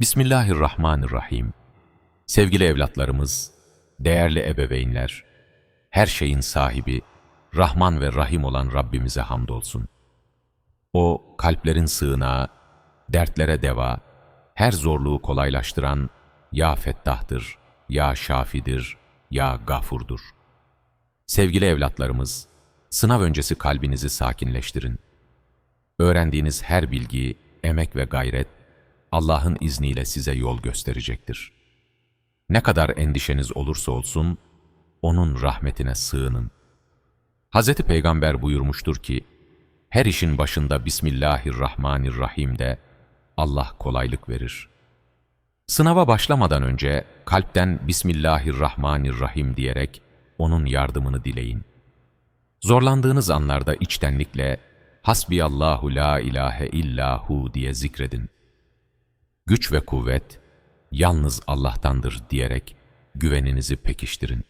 Bismillahirrahmanirrahim. Sevgili evlatlarımız, değerli ebeveynler, her şeyin sahibi, Rahman ve Rahim olan Rabbimize hamdolsun. O, kalplerin sığınağı, dertlere deva, her zorluğu kolaylaştıran Ya Fettah'tır, Ya Şafidir, Ya Gafurdur. Sevgili evlatlarımız, sınav öncesi kalbinizi sakinleştirin. Öğrendiğiniz her bilgi, emek ve gayret, Allah'ın izniyle size yol gösterecektir. Ne kadar endişeniz olursa olsun, O'nun rahmetine sığının. Hz. Peygamber buyurmuştur ki, her işin başında Bismillahirrahmanirrahim de Allah kolaylık verir. Sınava başlamadan önce kalpten Bismillahirrahmanirrahim diyerek O'nun yardımını dileyin. Zorlandığınız anlarda içtenlikle Hasbiyallahu la ilahe illahu diye zikredin. Güç ve kuvvet yalnız Allah'tandır diyerek güveninizi pekiştirin.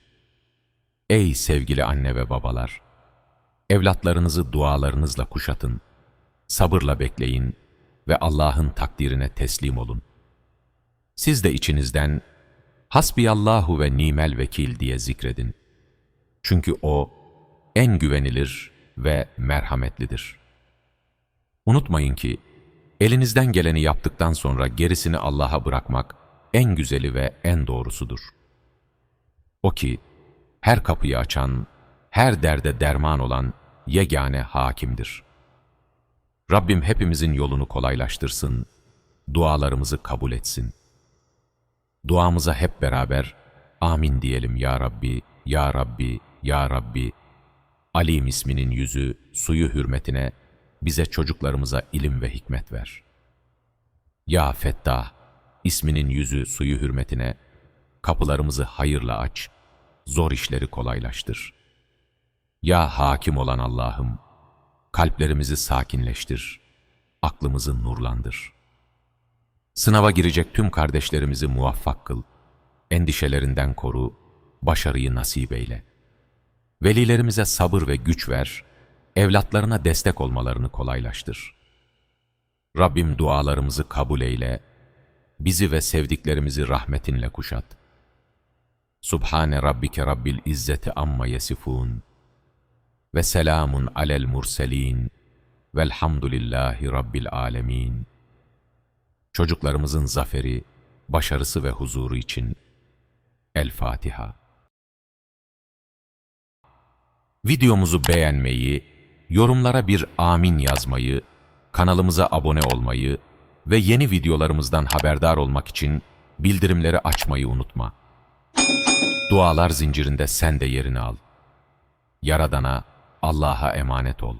Ey sevgili anne ve babalar! Evlatlarınızı dualarınızla kuşatın, sabırla bekleyin ve Allah'ın takdirine teslim olun. Siz de içinizden Hasbiyallahu ve nimel vekil diye zikredin. Çünkü O en güvenilir ve merhametlidir. Unutmayın ki, elinizden geleni yaptıktan sonra gerisini Allah'a bırakmak en güzeli ve en doğrusudur. O ki, her kapıyı açan, her derde derman olan yegane hakimdir. Rabbim hepimizin yolunu kolaylaştırsın, dualarımızı kabul etsin. Duamıza hep beraber amin diyelim ya Rabbi, ya Rabbi, ya Rabbi. Alim isminin yüzü, suyu hürmetine bize çocuklarımıza ilim ve hikmet ver. Ya Fettah, isminin yüzü, suyu hürmetine kapılarımızı hayırla aç, zor işleri kolaylaştır. Ya hakim olan Allah'ım, kalplerimizi sakinleştir, aklımızı nurlandır. Sınava girecek tüm kardeşlerimizi muvaffak kıl, endişelerinden koru, başarıyı nasip eyle. Velilerimize sabır ve güç ver, evlatlarına destek olmalarını kolaylaştır. Rabbim dualarımızı kabul eyle, bizi ve sevdiklerimizi rahmetinle kuşat. Subhane Rabbike Rabbil İzzeti amma yesifun ve selamun alel murselin velhamdülillahi Rabbil alemin. Çocuklarımızın zaferi, başarısı ve huzuru için El Fatiha. Videomuzu beğenmeyi, yorumlara bir amin yazmayı, kanalımıza abone olmayı ve yeni videolarımızdan haberdar olmak için bildirimleri açmayı unutma. Dualar zincirinde sen de yerini al. Yaradana, Allah'a emanet ol.